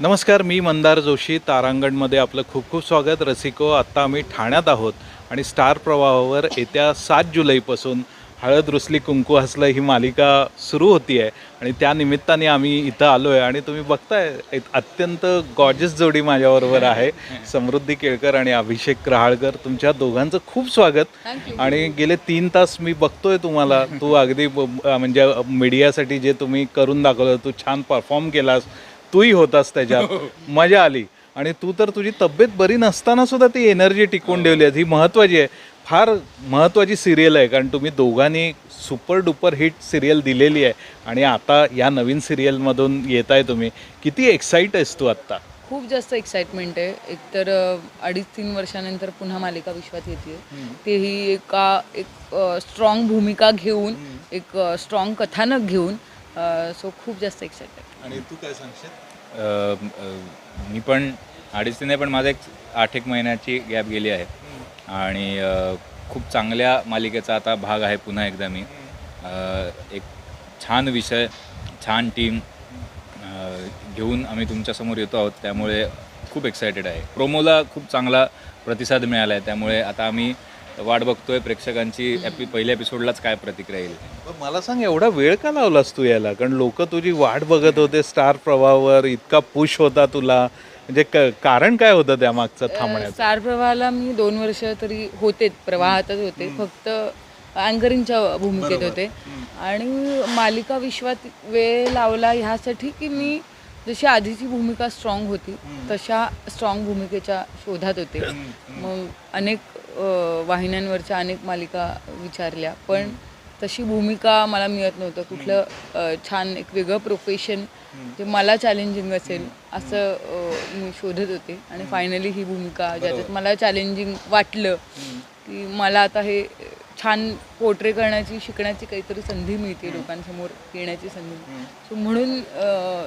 नमस्कार मी मंदार जोशी. तारांगणमध्ये आपलं खूप खूप स्वागत. रसिको आत्ता आम्ही ठाण्यात आहोत आणि स्टार प्रवाहावर येत्या सात जुलैपासून हळद रुसली कुंकू हसलं ही मालिका सुरू होती आहे आणि त्या निमित्ताने आम्ही इथं आलो आहे आणि तुम्ही बघताय एक अत्यंत गॉर्जस जोडी माझ्याबरोबर आहे. समृद्धी केळकर आणि अभिषेक रहाळकर तुमच्या दोघांचं खूप स्वागत. आणि गेले तीन तास मी बघतोय तुम्हाला. तू अगदी म्हणजे मीडियासाठी जे तुम्ही करून दाखवलं तू छान परफॉर्म केलास. तूही होतास त्याच्यात. मजा आली. आणि तू तर तुझी तब्येत बरी नसताना सुद्धा ती एनर्जी टिकवून ठेवली आहे. ही महत्त्वाची आहे. फार महत्त्वाची सिरियल आहे कारण तुम्ही दोघांनी सुपर डुपर हिट सिरियल दिलेली आहे. आणि आता या नवीन सिरियलमधून येत आहे तुम्ही. किती एक्साइट आहेस तू आत्ता? खूप जास्त एक्साइटमेंट आहे. एकतर अडीच तीन वर्षानंतर पुन्हा मालिका विश्वात येते तेही एका एक स्ट्रॉंग भूमिका घेऊन एक स्ट्रॉंग कथानक घेऊन सो खूप जास्त एक्साइटेड आणि तू काय सांगशील? मी पण अडीच तीन नाही पण माझा एक आठ एक महिन्याची गॅप गेली आहे. आणि खूप चांगल्या मालिकेचा आता भाग आहे पुन्हा एकदा मी. अ, एक छान विषय छान टीम घेऊन आम्ही तुमच्यासमोर येतो आहोत. त्यामुळे खूप एक्सायटेड आहे. प्रोमोला खूप चांगला प्रतिसाद मिळाला आहे त्यामुळे आता आम्ही वाट बघतोय प्रेक्षकांची एपि पहिल्या एपिसोडलाच काय प्रतिक्रिया येईल? पण मला सांग एवढा वेळ का लावलास तू याला? कारण लोक तुझी वाट बघत होते स्टार प्रवाहावर इतका पुश होता तुला. म्हणजे क- कारण काय होतं त्या मागचं थांबण्याचं? स्टार प्रवाहाला मी दोन वर्ष तरी होतेच प्रवाहातच होते. फक्त अँकरिंगच्या भूमिकेत होते. आणि मालिका विश्वात वेळ लावला ह्यासाठी की मी जशी आधीची भूमिका स्ट्रॉंग होती तशा स्ट्रॉंग भूमिकेच्या शोधात होते. मग अनेक वाहिन्यांवरच्या अनेक मालिका विचारल्या. पण तशी भूमिका मला मिळत नव्हतं. कुठलं छान एक वेगळं प्रोफेशन जे मला चॅलेंजिंग असेल असं मी शोधत होते. आणि फायनली ही भूमिका ज्याच्यात मला चॅलेंजिंग वाटलं की मला आता हे छान पोर्ट्रे करण्याची शिकण्याची काहीतरी संधी मिळते लोकांसमोर येण्याची संधी. सो म्हणून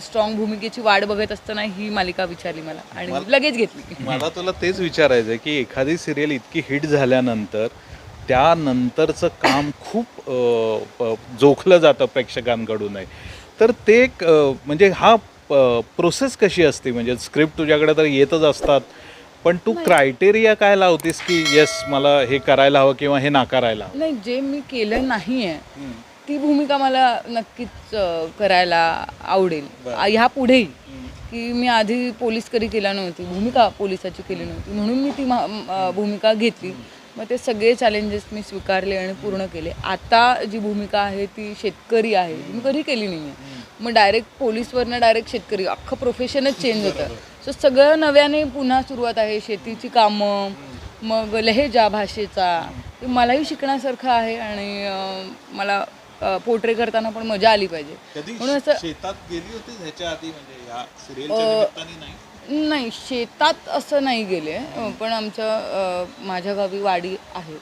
स्ट्रॉंग भूमिकेची वाट बघत असताना ही मालिका विचारली मला आणि लगेच घेतली. मला तुला तेच विचारायचं आहे की एखादी सिरियल इतकी हिट झाल्यानंतर त्यानंतरचं काम खूप जोखलं जातं प्रेक्षकांकडून आहे तर ते म्हणजे हा प्रोसेस कशी असते? म्हणजे स्क्रिप्ट तुझ्याकडे तर येतच असतात. पण तू क्रायटेरिया काय लावतेस की येस मला हे करायला हवं किंवा हे नाकारायला हवं? नाही जे मी केलं नाही आहे ती भूमिका मला नक्कीच अ, करायला आवडेल. आ- ह्या पुढेही की मी आधी पोलीस कधी केला नव्हती भूमिका पोलिसाची केली नव्हती म्हणून मी ती मा- म- अ, भूमिका घेतली. मग ते सगळे चॅलेंजेस मी स्वीकारले आणि पूर्ण केले. आता जी भूमिका आहे ती शेतकरी आहे. मी कधी केली नाही आहे मग डायरेक्ट पोलीसवरनं डायरेक्ट शेतकरी अख्खं प्रोफेशनच चेंज होतं. सो सगळं नव्याने पुन्हा सुरुवात आहे शेतीची कामं मग लहेजा भाषेचा. ते मलाही शिकण्यासारखं आहे आणि मला पोर्ट्रे करताना पण मजा आली पाहिजे. म्हणून असं शेतात गेली होती ह्याच्या आधी? म्हणजे या सिरियलच्या नाही? नाही शेतात असं नाही गेले. पण आमच्या माझ्या गावी वाडी आहे.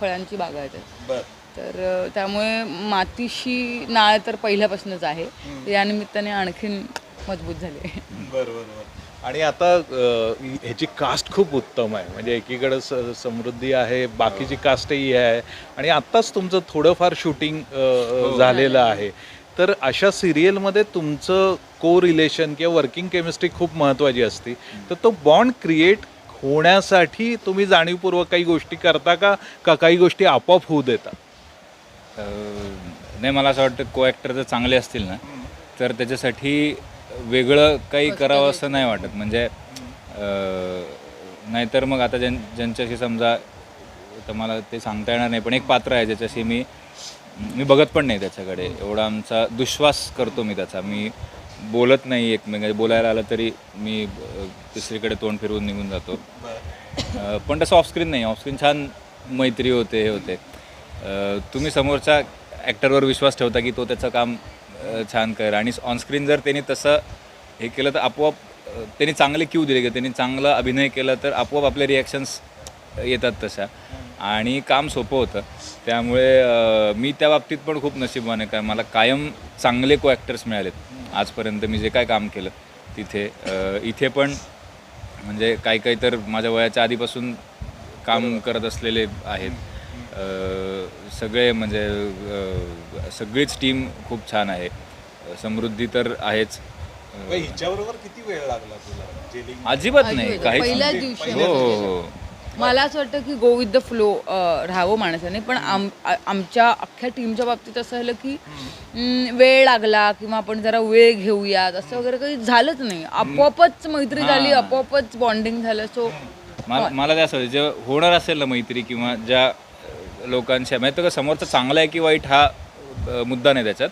फळांची बागायत आहे तर त्यामुळे मातीशी नाळ तर पहिल्यापासूनच आहे. या निमित्ताने आणखीन मजबूत झाले. बर बर बर. आणि आता अ, ह्याची कास्ट खूप उत्तम आहे. म्हणजे एकीकडे स- समृद्धी आहे बाकीची कास्टही आहे. आणि आत्ताच तुमचं थोडंफार शूटिंग झालेलं आहे. तर अशा सिरियलमध्ये तुमचं को रिलेशन किंवा वर्किंग केमिस्ट्री खूप महत्त्वाची असते. तर तो बॉन्ड क्रिएट होण्यासाठी तुम्ही जाणीवपूर्वक काही गोष्टी करता का? का काही गोष्टी आपोआप होऊ देता अ, नाही मला असं वाटतं को ॲक्टर जर चांगले असतील ना. तर त्याच्यासाठी वेगळं काही करावं असं नाही वाटत. म्हणजे नाहीतर मग आता ज्यां ज्यांच्याशी समजा तर मला ते सांगता येणार नाही पण एक पात्र आहे ज्याच्याशी मी मी बघत पण नाही त्याच्याकडे. एवढा आमचा दुश्वास करतो मी त्याचा. मी बोलत नाही एकमेकांचे बोलायला आलं तरी मी अ, तिसरीकडे तोंड फिरवून निघून जातो. पण तसं ऑफस्क्रीन नाही. ऑफस्क्रीन छान मैत्री होते हे होते. तुम्ही समोरच्या ॲक्टरवर विश्वास ठेवता की तो त्याचं काम छान कर. आणि ऑनस्क्रीन जर त्यांनी तसं हे केलं तर आपोआप त्यांनी चांगले क्यू दिले की त्यांनी चांगला अभिनय केला तर आपोआप आपले रिॲक्शन्स येतात तशा. आणि काम सोपं होतं. त्यामुळे मी त्या बाबतीत पण खूप नशीबवान आहे. कारण मला कायम चांगले को ॲक्टर्स मिळालेत. आजपर्यंत मी जे काय काम केलं तिथे इथे पण म्हणजे काही काही तर माझ्या वयाच्या आधीपासून काम करत असलेले आहेत. सगळे म्हणजे सगळीच टीम खूप छान आहे. समृद्धी तर आहेच. हिच्याबरोबर किती वेळ लागला तुला? जेलिंग अजिबात नाही. काहीच नाही. दिवशी हो हो हो. मला असं वाटतं की गो विथ द फ्लो राहावं माणसाने. पण आम आ- आमच्या अख्ख्या टीमच्या बाबतीत असं झालं की वेळ लागला किंवा आपण जरा वेळ घेऊयात असं वगैरे काही झालंच नाही. आपोआपच मैत्री झाली आपोआपच बॉन्डिंग झालं. सो मला मला काय असं वाटतं, जे होणार असेल ना मैत्री किंवा ज्या लोकांशी. माहिती का समोरचा चांगला आहे की वाईट हा अ, मुद्दा नाही त्याच्यात.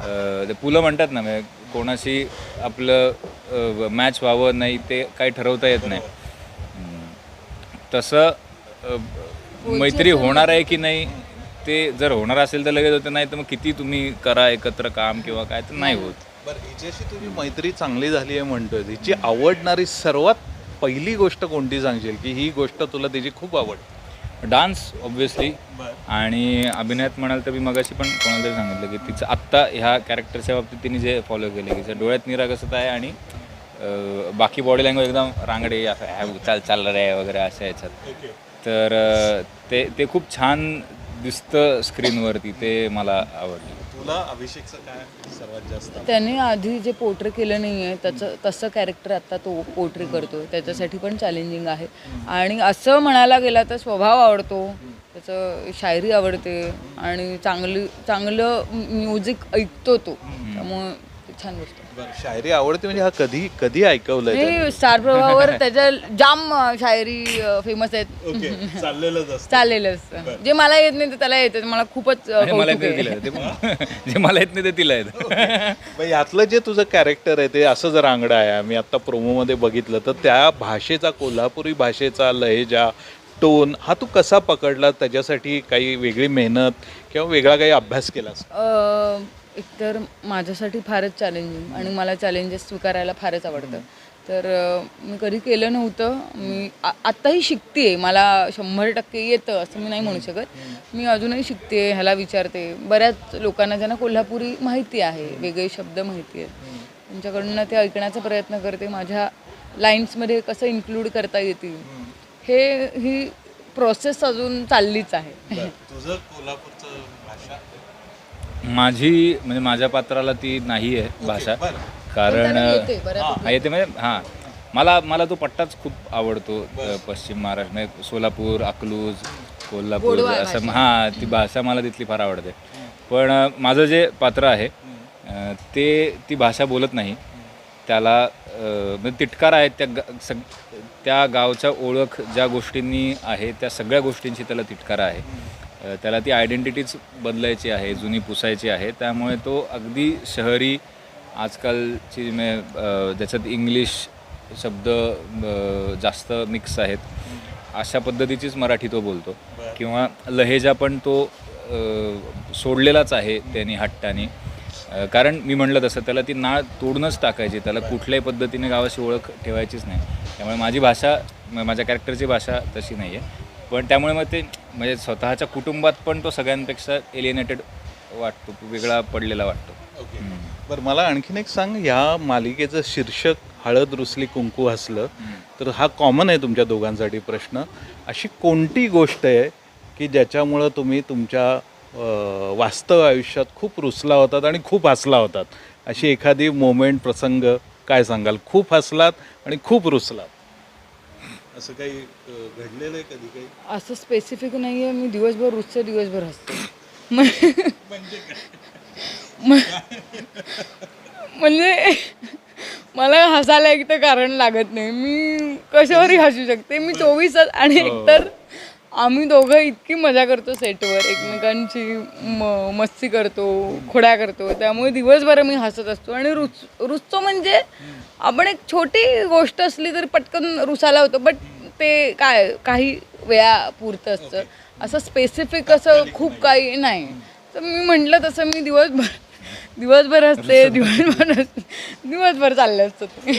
अ, ते पुलं म्हणतात ना म्हणजे कोणाशी आपलं मॅच व्हावं नाही ते काही ठरवता येत नाही. हम्म. तसं अ, मैत्री होणार आहे की नाही ते जर होणार असेल तर लगेच होतं नाही तर मग किती तुम्ही करा एकत्र काम किंवा काय तर नाही होत. बरं हिच्याशी तुझी मैत्री चांगली झाली आहे म्हणतोय. हिची आवडणारी सर्वात पहिली गोष्ट कोणती सांगशील? की ही गोष्ट तुला तिची खूप आवडते. डान्स ऑब्व्हियसली आणि अभिनयात म्हणाल तर मी मगाशी पण कोणाला तरी सांगितलं की तिचं आत्ता ह्या कॅरेक्टरच्या बाबतीत तिने जे फॉलो केले की डोळ्यात निरागसत आहे आणि बाकी बॉडी लँग्वेज एकदम रांगडे असं ह्या चाल चाललं रे वगैरे अशा याच्यात. तर ते ते खूप छान दिसतं स्क्रीनवरती ते मला आवडलं. तुला अभिषेकचं काय सर्वात जास्त त्याने आधी जे पोर्ट्रे केलं नाही आहे त्याचं तसं कॅरेक्टर आता तो पोर्ट्रे करतो त्याच्यासाठी पण चॅलेंजिंग आहे. आणि असं म्हणायला गेला तर स्वभाव आवडतो त्याचं शायरी आवडते आणि चांगली चांगलं म्युझिक ऐकतो तो. त्यामुळे ते छान गोष्ट. शायरी आवडते म्हणजे हा कधी कधी ऐकवलंय नाही स्टार प्रवाहावर त्याच्या जाम शायरी फेमस आहेत. ओके चाललेलंच असतं. चाललेलं असतं. जे मला येत नाही ते त्याला येते मला खूपच अं, मला कौतुक येत नाही आहे. ते जे मला येत नाही ते तिला येतं. मग यातलं जे तुझं कॅरेक्टर आहे ते असं जर आंगडा आहे मी आता प्रोमोमध्ये बघितलं तर त्या भाषेचा कोल्हापुरी भाषेचा लहेजा टोन हा तू कसा पकडला? त्याच्यासाठी काही वेगळी मेहनत किंवा वेगळा काही अभ्यास केलास? अ, एकतर माझ्यासाठी फारच चॅलेंजिंग आणि मला चॅलेंजेस स्वीकारायला फारच आवडतं. तर मी कधी केलं नव्हतं. मी आत्ताही शिकते मला शंभर टक्के येतं असं मी नाही म्हणू शकत. मी अजूनही शिकते ह्याला विचारते. बऱ्याच लोकांना ज्यांना कोल्हापुरी माहिती आहे वेगळे शब्द माहिती आहेत त्यांच्याकडनं ते ऐकण्याचा प्रयत्न करते. माझ्या लाईन्समध्ये कसं इन्क्लूड करता येतील हे ही प्रोसेस अजून चाललीच आहे. तुझं कोल्हापूर माझी म्हणजे माझ्या पात्राला ती नाही आहे भाषा. कारण येते. हा म्हणजे हां. मला मला तो पट्टाच खूप आवडतो पश्चिम महाराष्ट्र म्हणजे सोलापूर अकलूज कोल्हापूर असं हां ती भाषा मला तिथली फार आवडते. पण माझं जे पात्र आहे ते ती भाषा बोलत नाही. त्याला म्हणजे तिटकार आहेत त्या गा सग त्या गावच्या ओळख ज्या गोष्टींनी आहे त्या सगळ्या गोष्टींची त्याला तिटकारा आहे. त्याला ती आयडेंटिटीच बदलायची आहे जुनी पुसायची आहे. त्यामुळे तो अगदी शहरी आजकालची अ, ज्याच्यात इंग्लिश शब्द जास्त मिक्स आहेत अशा पद्धतीचीच मराठी तो बोलतो. किंवा लहेजा पण तो सोडलेलाच आहे त्यांनी हट्टाने. कारण मी म्हणलं तसं त्याला ती नाळ तोडूनच टाकायची त्याला कुठल्याही पद्धतीने गावाची ओळख ठेवायचीच नाही. त्यामुळे माझी भाषा म- माझ्या कॅरेक्टरची भाषा तशी नाही आहे पण त्यामुळे मग ते म्हणजे स्वतःच्या कुटुंबात पण तो सगळ्यांपेक्षा एलिएनेटेड वाटतो वेगळा पडलेला वाटतो. ओके. बरं मला आणखीन एक सांग ह्या मालिकेचं शीर्षक हळद रुसली कुंकू हसलं तर हा कॉमन आहे तुमच्या दोघांसाठी प्रश्न. अशी कोणती गोष्ट आहे की ज्याच्यामुळं तुम्ही तुमच्या वास्तव आयुष्यात खूप रुसला होतात आणि खूप हसला होतात? अशी एखादी मोमेंट प्रसंग काय सांगाल? खूप हसलात आणि खूप रुसलात. असं काही घडलेलं आहे कधी काही? असं स्पेसिफिक नाही आहे. मी दिवसभर रोजचे दिवसभर हसते. म- म्हणजे मला हसायला एक तर कारण लागत नाही. मी कशावरही हसू शकते. मी चोवीस आणि एकतर आम्ही दोघं इतकी मजा करतो सेटवर एकमेकांची म मस्ती करतो खोड्या करतो. त्यामुळे दिवसभर मी हसत असतो. आणि रुच रुचतो म्हणजे आपण एक छोटी गोष्ट असली तरी पटकन रुसायला होतं बट ते काय काही वेळा पुरतं असतं. असं स्पेसिफिक असं खूप काही नाही. तर मी म्हटलं तसं मी दिवसभर दिवसभर असते दिवसभर असते दिवसभर चालले असतं ते.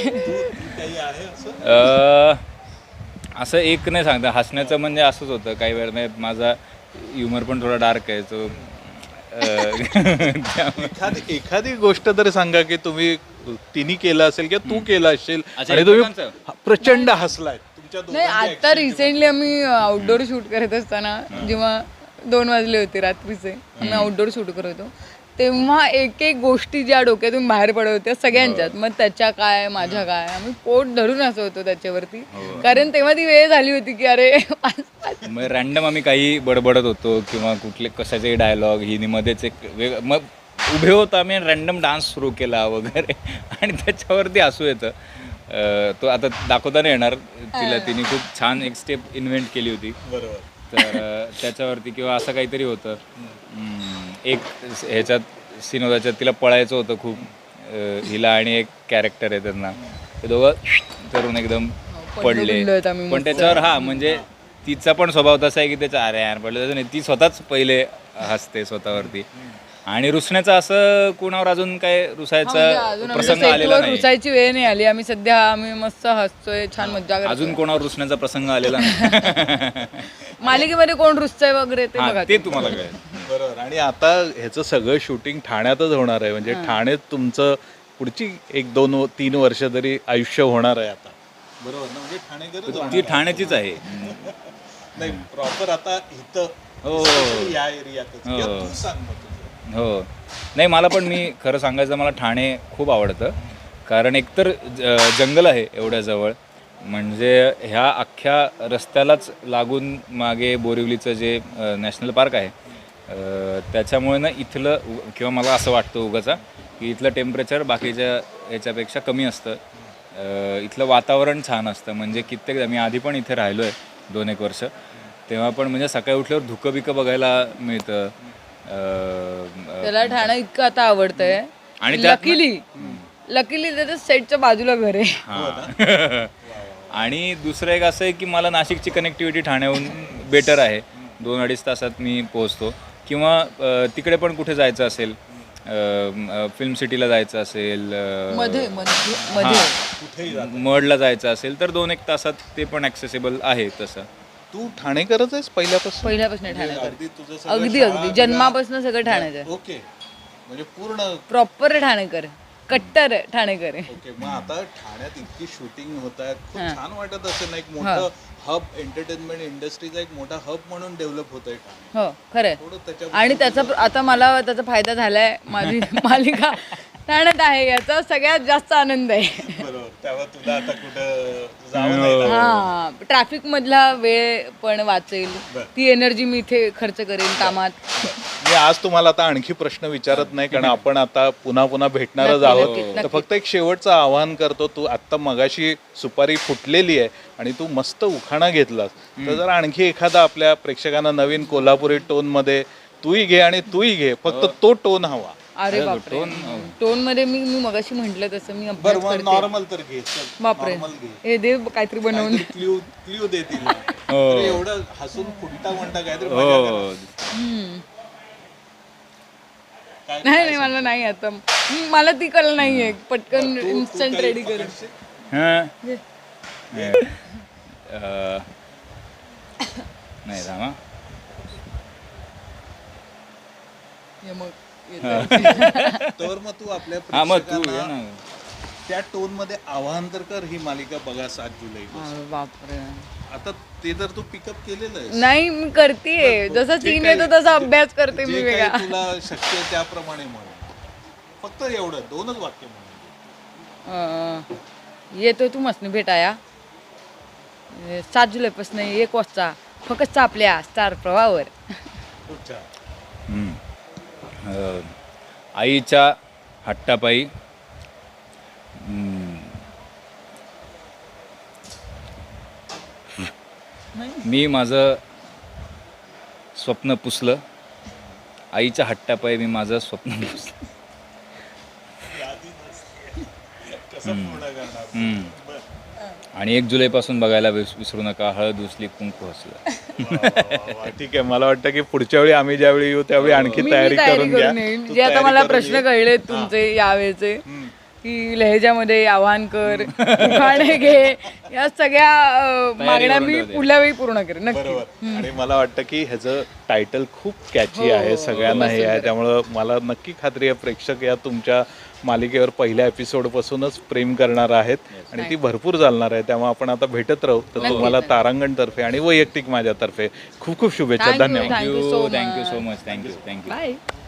असं एक नाही सांगता हसण्याचं म्हणजे असंच होतं. काही वेळ म्हणजे माझा ह्युमर पण थोडा डार्क आहे तो एखादी एखादी गोष्ट तरी सांगा की तुम्ही तिने केलं असेल किंवा तू केलं असेल अच्छा, आणि तुम्ही एकमेकांचं? प्रचंड हसलाय. तुमच्या नाही आता रिसेंटली आम्ही आउटडोर शूट करत असताना जेव्हा दोन वाजले होते रात्रीचे आम्ही आउटडोर शूट करत होतो. तेव्हा एक एक गोष्टी ज्या डोक्यातून बाहेर पडत होत्या सगळ्यांच्यात. मग त्याच्या काय माझ्या काय? आम्ही पोट धरून असं होतो त्याच्यावरती. कारण तेव्हा ती वेळ झाली होती की अरे मग रॅन्डम आम्ही काही बडबडत होतो किंवा कुठले कशाचे डायलॉग हिनी मध्येच एक वेग मग उभे होतो आम्ही रॅन्डम डान्स सुरू केला वगैरे. आणि त्याच्यावरती असू येतं. तो आता दाखवताना येणार. तिला तिने खूप छान एक स्टेप इन्व्हेंट केली होती. बरोबर. तर त्याच्यावरती किंवा असं काहीतरी होतं. एक ह्याच्यात सीन होता त्याच्यात तिला पळायचं होतं खूप. अं, हिला आणि एक कॅरेक्टर आहे त्यांना. ते दोघं करून एकदम पडले आहेत आम्ही पण त्याच्यावर हा म्हणजे तिचा पण स्वभाव तसा आहे की त्याचा अरे यार पडलं तसं नाही ती स्वतःच पहिले हसते स्वतःवरती. आणि रुसण्याचं असं कोणावर अजून काय म्हणजे रुसायचा आमच्या प्रसंग आलेला नाही. रुसायची वेळ नाही आली. आम्ही सध्या आम्ही मस्त हसतोय छान मज्जा अजून कोणावर रुसण्याचा प्रसंग आलेला नाही. मालिकेमध्ये कोण रुसतंय वगैरे ते हा, बघा ते तुम्हाला कळेल. बरोबर. आणि आता ह्याचं सगळं शूटिंग ठाण्यातच होणार आहे. म्हणजे ठाण्यात तुमचं पुढची एक दोन तीन वर्ष तरी आयुष्य होणार आहे आता. बरोबर ना? म्हणजे ठाणेकरच ती ठाण्याचीच आहे. नाही प्रॉपर आता इथं हो. especially या एरियातच. हो. तू सांग मग तुझं. हो. नाही मला पण मी खरं सांगायचं मला ठाणे खूप आवडतं. कारण एकतर ज- जंगल आहे एवढ्या जवळ म्हणजे ह्या अख्ख्या रस्त्यालाच लागून मागे बोरिवलीचं जे नॅशनल पार्क आहे त्याच्यामुळे ना इथलं किंवा मला असं वाटतं उगाचा की इथलं टेम्परेचर बाकीच्या याच्यापेक्षा कमी असतं. इथलं वातावरण छान असतं. म्हणजे कित्येक मी आधी पण इथे राहिलो आहे दोन एक वर्ष. तेव्हा पण म्हणजे सकाळी उठल्यावर धुकं बिकं बघायला मिळतं. त्याला ठाणं इतकं आता आवडतंय. आणि लकीली. लकीली त्याच्या सेटच्या बाजूला घर आहे. हां. आणि दुसरं एक असं आहे की मला नाशिकची कनेक्टिव्हिटी ठाण्याहून बेटर आहे. दोन अडीच तासात मी पोहोचतो. किंवा तिकडे पण कुठे जायचं असेल फिल्म सिटीला जायचं असेल मडला जायचं असेल तर दोन एक तासात ते पण ॲक्सेसिबल आहे तसं. तू ठाणेकरच आहेस पहिल्यापासून? पहिल्यापासून अगदी तुझं सगळं अगदी अगदी. जन्मापासून सगळं ठाण्याचं बिळा- ओके. म्हणजे पूर्ण प्रॉपर ठाणेकर. कट्टर ठाणेकर. आहे ओके मग आता ठाण्यात इतकी शूटिंग होत आहेत खूप छान वाटत असेल ना एक मोठं हब एंटरटेनमेंट इंडस्ट्रीचा एक मोठा हब म्हणून डेव्हलप होत आहे ठाणे हो खरंय. थोडं त्याच्या आणि त्याचा प्र- आता मला त्याचा फायदा झालाय. माझी मालिका ठाण्यात आहे. याचा सगळ्यात जास्त आनंद आहे. बरोबर. तेव्हा तुला आता कुठं जावं नाही लागलं. हा ट्रॅफिक मधला वेळ पण वाचेल. ती एनर्जी मी इथे खर्च करेन कामात. मी आज तुम्हाला आता आणखी प्रश्न विचारत नाही कारण आपण आता पुन्हा पुन्हा भेटणारच आहोत. तर फक्त एक शेवटचं आवाहन करतो तू आत्ता मगाशी सुपारी फुटलेली आहे आणि तू मस्त उखाणा घेतलास. तर जर आणखी एखादा आपल्या प्रेक्षकांना नवीन कोल्हापुरी टोनमध्ये तूही घे आणि तूही घे फक्त तो टोन हवा. अरे बापरे. टोनमध्ये मी मी मगाशी म्हंटल तसं मी अभ्यास बरं मग करते. नॉर्मल तर घे चल बापरे. घे. हे दे काहीतरी बनवून. क्ल्यू क्ल्यू दे तिला अरे एवढं हसून फुटता म्हणता काहीतरी मजा कर. हो हम्म. काय- नाही नाही मला नाही आता. मला ती कल नाहीये. पटकन तू- तू इन्स्टंट रेडी कर? हां. अ, नाही थांबा. तर मग तू आपल्या हा मग तू ये ना. त्या टोनमध्ये आवाहन तर कर ही मालिका बघा सात जुलै अरे बापरे. आता ते जर तू पिकअप केलेलं आहे नाही मी करतेय. जसं सीन काही- येतो तसा अभ्यास करते मी जे वेगळा. काही तुला शक्य आहे त्याप्रमाणे म्हण. फक्त एवढं दोनच वाक्य म्हण. अं, येतोय तू मस्त भेटाया. अं, सात जुलैपासून एक वाजता फक्त आपल्या स्टार प्रवाहावर. खूप छान. हम्म. अ, आईच्या हट्टापायी मी माझं स्वप्न पुसलं. आईच्या हट्टापायी मी माझं स्वप्न पुसलं. आणि एक जुलैपासून बघायला विस- विसरू नका. हळद उचली कुंकू हसलं. ठीक आहे. मला वाटतं की पुढच्या वेळी आम्ही ज्यावेळी येऊ त्यावेळी आणखी तयारी करून घ्या. आता मला प्रश्न. कळले तुमचे यावेळेचे. की लहेजामध्ये आव्हान कर उखाणे घे या सगळ्या अं, मागण्या मी. पुढल्या वेळी पूर्ण करेन नक्की. बरोबर. आणि मला वाटतं की ह्याचं टायटल खूप कॅची हो, आहे सगळ्यांना हे आहे. त्यामुळं मला नक्की खात्री आहे प्रेक्षक या तुमच्या मालिकेवर पहिल्या एपिसोड पासूनच प्रेम करणार आहेत. आणि ती भरपूर चालणार आहे. त्यामुळे आपण आता भेटत राहू. तर तुम्हाला तारांगण तर्फे आणि वैयक्तिक माझ्यातर्फे खूप खूप शुभेच्छा. धन्यवाद. Thank you. So much thank you thank you bye